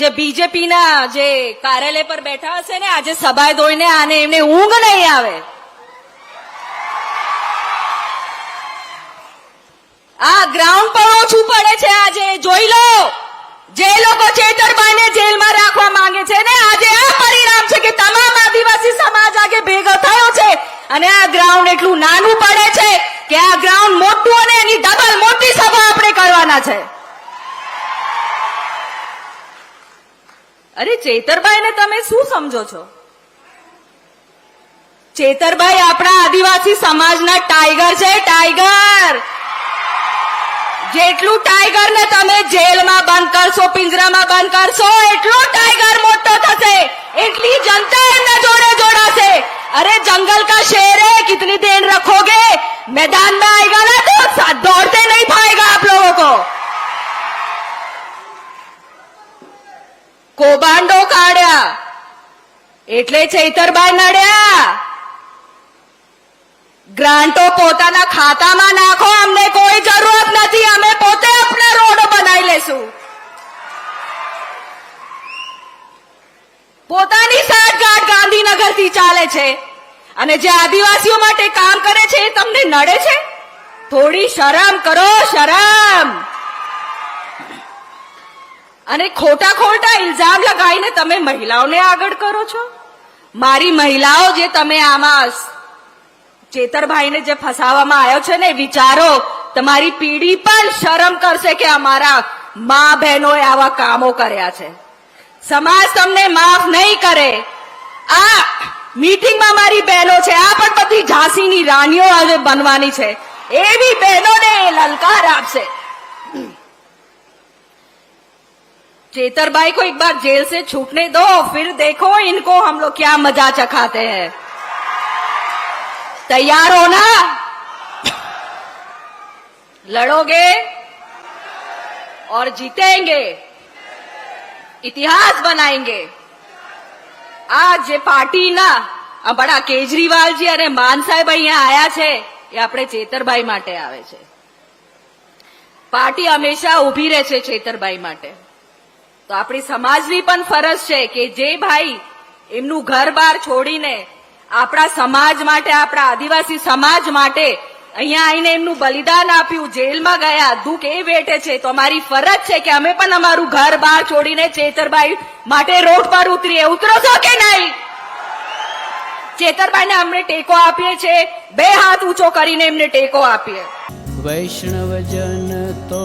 જે બીજેપીના જે કાર્યાલય પર બેઠા હશે ને, આજે સભાએ દોઈને આને એમને ઊંઘ નહીં આવે. આ ગ્રાઉન્ડ પર ઓછું પડે છે આજે, જોઈ લો. જે લોકો ચેતરભાઈને જેલમાં રાખવા માંગે છે ને, આજે આ પરિણામ છે કે તમામ આદિવાસી સમાજ આગે ભેગો થયો છે. અને આ ગ્રાઉન્ડ એટલું નાનું પડે છે કે આ ગ્રાઉન્ડ મોટું અને એની ડબલ મોટી સભા આપણે કરવાના છે. અરે ચેતરબાઈને તમે શું સમજો છો? ચેતરબાઈ આપણા આદિવાસી સમાજના ટાઈગર છે, ટાઈગર! જેટલું ટાઈગર ને તમે જેલમાં બંધ કરશો, પિંજરામાં બંધ કરશો, એટલો ટાઈગર મોટો થશે. એટલી જનતા એમના જોડે જોડાશે. અરે જંગલ કા શેર હે? કિતની દેર રખોગે? મેદાન મેં આઈ ગયા તો સાધો કૌભાંડો કાઢ્યા. એટલે ચૈતરબાઈ નડ્યા. ગ્રાન્ટો પોતાના ખાતામાં નાખો, અમને કોઈ જરૂરત નથી, અમે પોતે આપણા રોડ બનાવી લેશું. પોતાની સાઠગાંઠ ગાંધીનગરથી ચાલે છે. અને જે આદિવાસીઓ માટે કામ કરે છે, એ તમને નડે છે? થોડી શરમ કરો, શરમ! અને ખોટા ખોટા ઇલ્ઝામ લગાવીને તમે મહિલાઓને આગળ કરો છો? મારી મહિલાઓ જે તમે આમાં ચેતરભાઈને જે ફસાવવામાં આવ્યો છે ને, વિચારો, તમારી પીઢી પણ શરમ કરશે કે અમારા મા બહેનોએ આવા કામો કર્યા છે. સમાજ તમને માફ નહીં કરે. આ મીટિંગમાં મારી બહેનો છે, આ પણ બધી ઝાંસીની રાણીઓ આજે બનવાની છે. એવી બહેનોને એ લલકાર આપશે. चेतर भाई को एक बार जेल से छूटने दो फिर देखो इनको हम लोग क्या मजा चखाते हैं तैयार हो ना लड़ोगे और जीतेंगे इतिहास बनाएंगे આ જે પાર્ટીના આ બડા કેજરીવાલજી અને માન સાહેબ અહીંયા આયા છે એ આપણે ચેતરભાઈ માટે આવે છે પાર્ટી હંમેશા ઊભી રહે છે ચેતરભાઈ માટે તો આપણી સમાજની પણ ફરજ છે કે જે ભાઈ એમનું ઘર બાર છોડીને આપણા સમાજ માટે, આપણા આદિવાસી સમાજ માટે અહીંયા આવીને એમનું બલિદાન આપ્યું, જેલમાં ગયા, દુઃખ એ વેઠે છે. તો અમારી ફરજ છે કે અમે પણ અમારું ઘર બહાર છોડીને ચેતરભાઈ માટે રોડ પર ઉતરીએ. ઉતરો છો કે નહીં? ચેતરભાઈને અમને ટેકો આપીએ છે. બે હાથ ઊંચો કરીને એમને ટેકો આપીએ. વૈષ્ણવજન તો